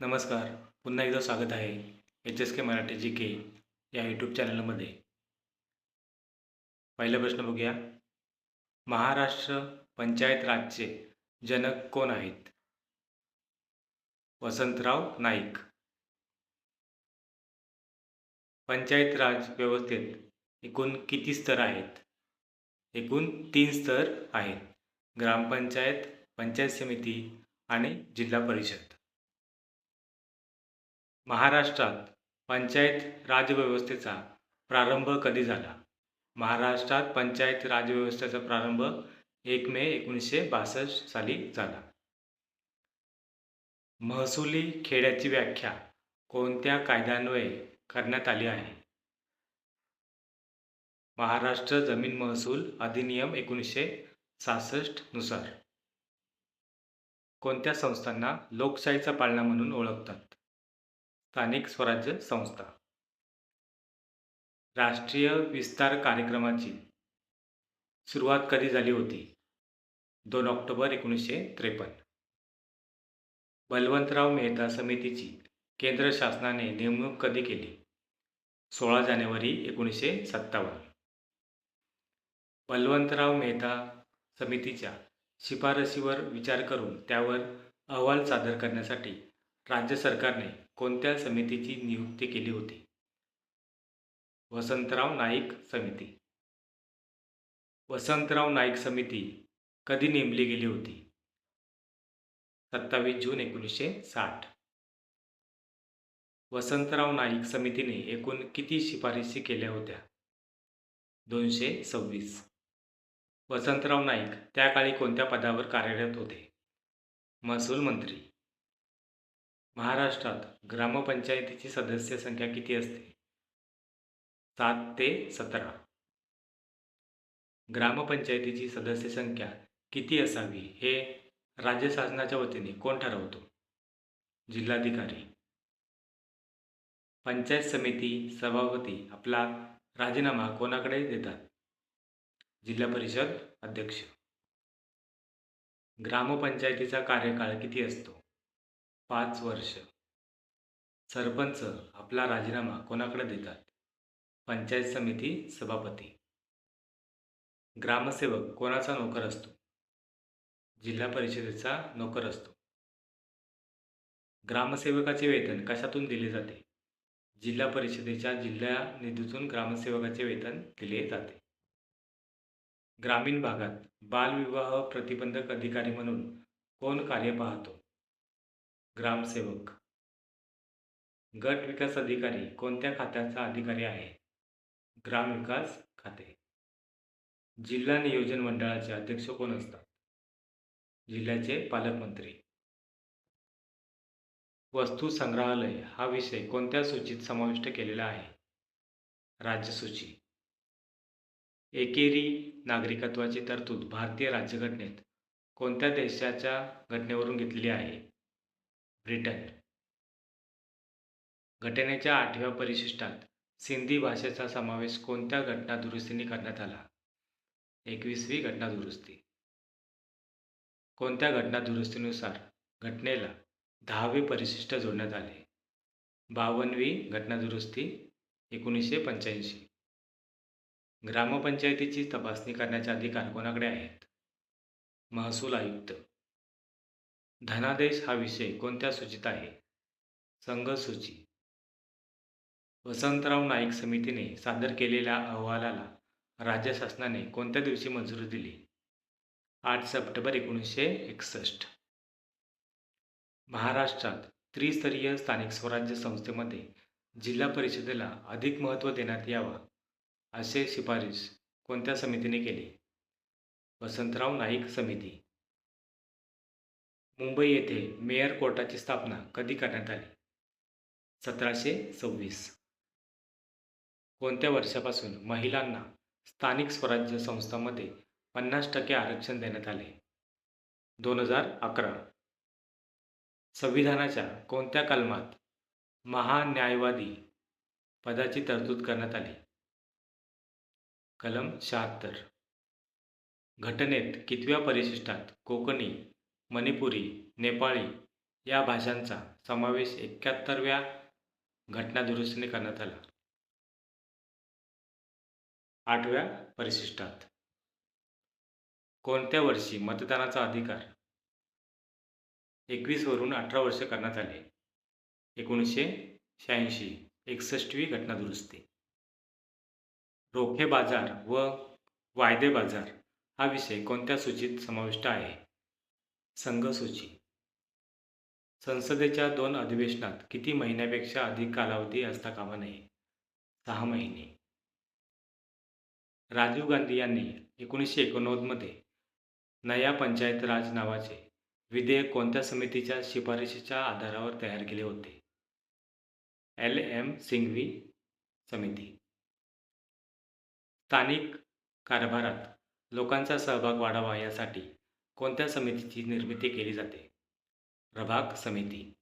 नमस्कार. पुन्हा एकदा स्वागत आहे H S K Marathi G K या यूट्यूब चॅनलमध्ये. पहिला प्रश्न बघूया. महाराष्ट्र पंचायत राजचे जनक कोण आहेत? वसंतराव नाईक. पंचायत राज व्यवस्थेत एकूण किती स्तर आहेत? एकूण तीन स्तर आहेत. ग्रामपंचायत पंचायत समिती आणि जिल्हा परिषद. महाराष्ट्रात पंचायत राजव्यवस्थेचा प्रारंभ कधी झाला? महाराष्ट्रात पंचायत राजव्यवस्थेचा प्रारंभ एक मे एकोणीसशे बासष्ट साली झाला. महसुली खेड्याची व्याख्या कोणत्या कायद्यान्वये करण्यात आली आहे? महाराष्ट्र जमीन महसूल अधिनियम एकोणीसशे सहासष्टनुसार. कोणत्या संस्थांना लोकशाहीचा पाळणा म्हणून ओळखतात? स्थानिक स्वराज्य संस्था. राष्ट्रीय विस्तार कार्यक्रमाची सुरुवात कधी झाली होती? दोन ऑक्टोबर एकोणीसशे त्रेपन्न. बलवंतराव मेहता समितीची केंद्र शासनाने नेमणूक कधी केली? सोळा जानेवारी एकोणीसशे सत्तावन्न. बलवंतराव मेहता समितीच्या शिफारशीवर विचार करून त्यावर अहवाल सादर करण्यासाठी राज्य सरकारने कोणत्या समितीची नियुक्ती केली होती? वसंतराव नाईक समिती. वसंतराव नाईक समिती कधी नेमली गेली होती? सत्तावीस जून एकोणीसशे साठ. वसंतराव नाईक समितीने एकूण किती शिफारशी केल्या होत्या? दोनशे सव्वीस. वसंतराव नाईक त्या काळी कोणत्या पदावर कार्यरत होते? महसूल मंत्री. महाराष्ट्रात ग्रामपंचायतीची सदस्य संख्या किती असते? सात ते सतरा. ग्रामपंचायतीची सदस्य संख्या किती असावी हे राज्य शासनाच्या वतीने कोण ठरवतो? जिल्हाधिकारी. पंचायत समिती सभापती आपला राजीनामा कोणाकडे देतात? जिल्हा परिषद अध्यक्ष. ग्रामपंचायतीचा कार्यकाळ किती असतो? पाच वर्ष. सरपंच आपला राजीनामा कोणाकडे देतात? पंचायत समिती सभापती. ग्रामसेवक कोणाचा नोकर असतो? जिल्हा परिषदेचा नोकर असतो. ग्रामसेवकाचे वेतन कशातून दिले जाते? जिल्हा परिषदेच्या जिल्हा निधीतून ग्रामसेवकाचे वेतन दिले जाते. ग्रामीण भागात बालविवाह प्रतिबंधक अधिकारी म्हणून कोण कार्य पाहतो? ग्रामसेवक. गट विकास अधिकारी कोणत्या खात्याचा अधिकारी आहे? ग्रामविकास खाते. जिल्हा नियोजन मंडळाचे अध्यक्ष कोण असतात? जिल्ह्याचे पालकमंत्री. वस्तू संग्रहालय हा विषय कोणत्या सूचीत समाविष्ट केलेला आहे? राज्यसूची एकेरी नागरिकत्वाची तरतूद भारतीय राज्यघटनेत कोणत्या देशाच्या घटनेवरून घेतलेली आहे? ब्रिटन. घटनेच्या आठव्या परिशिष्टात सिंधी भाषेचा समावेश कोणत्या घटना दुरुस्तीने करण्यात आला? एकवीसवी घटना दुरुस्ती. कोणत्या घटना दुरुस्तीनुसार घटनेला दहावे परिशिष्ट जोडण्यात आले? बावनवी घटना दुरुस्ती एकोणीसशे पंच्याऐंशी. ग्रामपंचायतीची तपासणी करण्याचे अधिकार कोणाकडे आहेत? महसूल आयुक्त. धनादेश हा विषय कोणत्या सूचीत आहे? संघ सूची. वसंतराव नाईक समितीने सादर केलेल्या अहवालाला राज्य शासनाने कोणत्या दिवशी मंजुरी दिली? आठ सप्टेंबर एकोणीसशे एकसष्ट. महाराष्ट्रात त्रिस्तरीय स्थानिक स्वराज्य संस्थेमध्ये जिल्हा परिषदेला अधिक महत्त्व देण्यात यावा असे शिफारस कोणत्या समितीने केली? वसंतराव नाईक समिती. मुंबई येथे मेयर कोर्टाची स्थापना कधी करण्यात आली? सतराशे सव्वीस. कोणत्या वर्षापासून महिलांना स्थानिक स्वराज्य संस्थांमध्ये पन्नास टक्के आरक्षण देण्यात आले? दोन हजार अकरा. संविधानाच्या कोणत्या कलमात महान्यायवादी पदाची तरतूद करण्यात आली? कलम शहात्तर. घटनेत कितव्या परिशिष्टात कोकणी मणिपुरी नेपाळी या भाषांचा समावेश एक्क्याहत्तरव्या घटनादुरुस्तीने करण्यात आला. आठव्या परिशिष्टात. कोणत्या वर्षी मतदानाचा अधिकार? एकवीसवरून अठरा वर्ष करण्यात आले. एकोणीसशे शहाऐंशी एकसष्टवी घटनादुरुस्ती. रोखे बाजार व वायदे बाजार हा विषय कोणत्या सूचीत समाविष्ट आहे? संघसूची. संसदेच्या दोन अधिवेशनात किती महिन्यापेक्षा अधिक कालावधी असता कामा नये? सहा महिने. राजीव गांधी यांनी एकोणीसशे एकोणनव्वदमध्ये नया पंचायत राज नावाचे विधेयक कोणत्या समितीच्या शिफारशीच्या आधारावर तयार केले होते? एल. एम. सिंघवी समिती. स्थानिक कारभारात लोकांचा सहभाग वाढावा यासाठी कोणत्या समितीची निर्मिती केली जाते? प्रभाग समिती.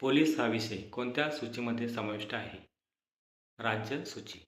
पोलीस हा विषय कोणत्या सूचीमध्ये समाविष्ट आहे? राज्य सूची.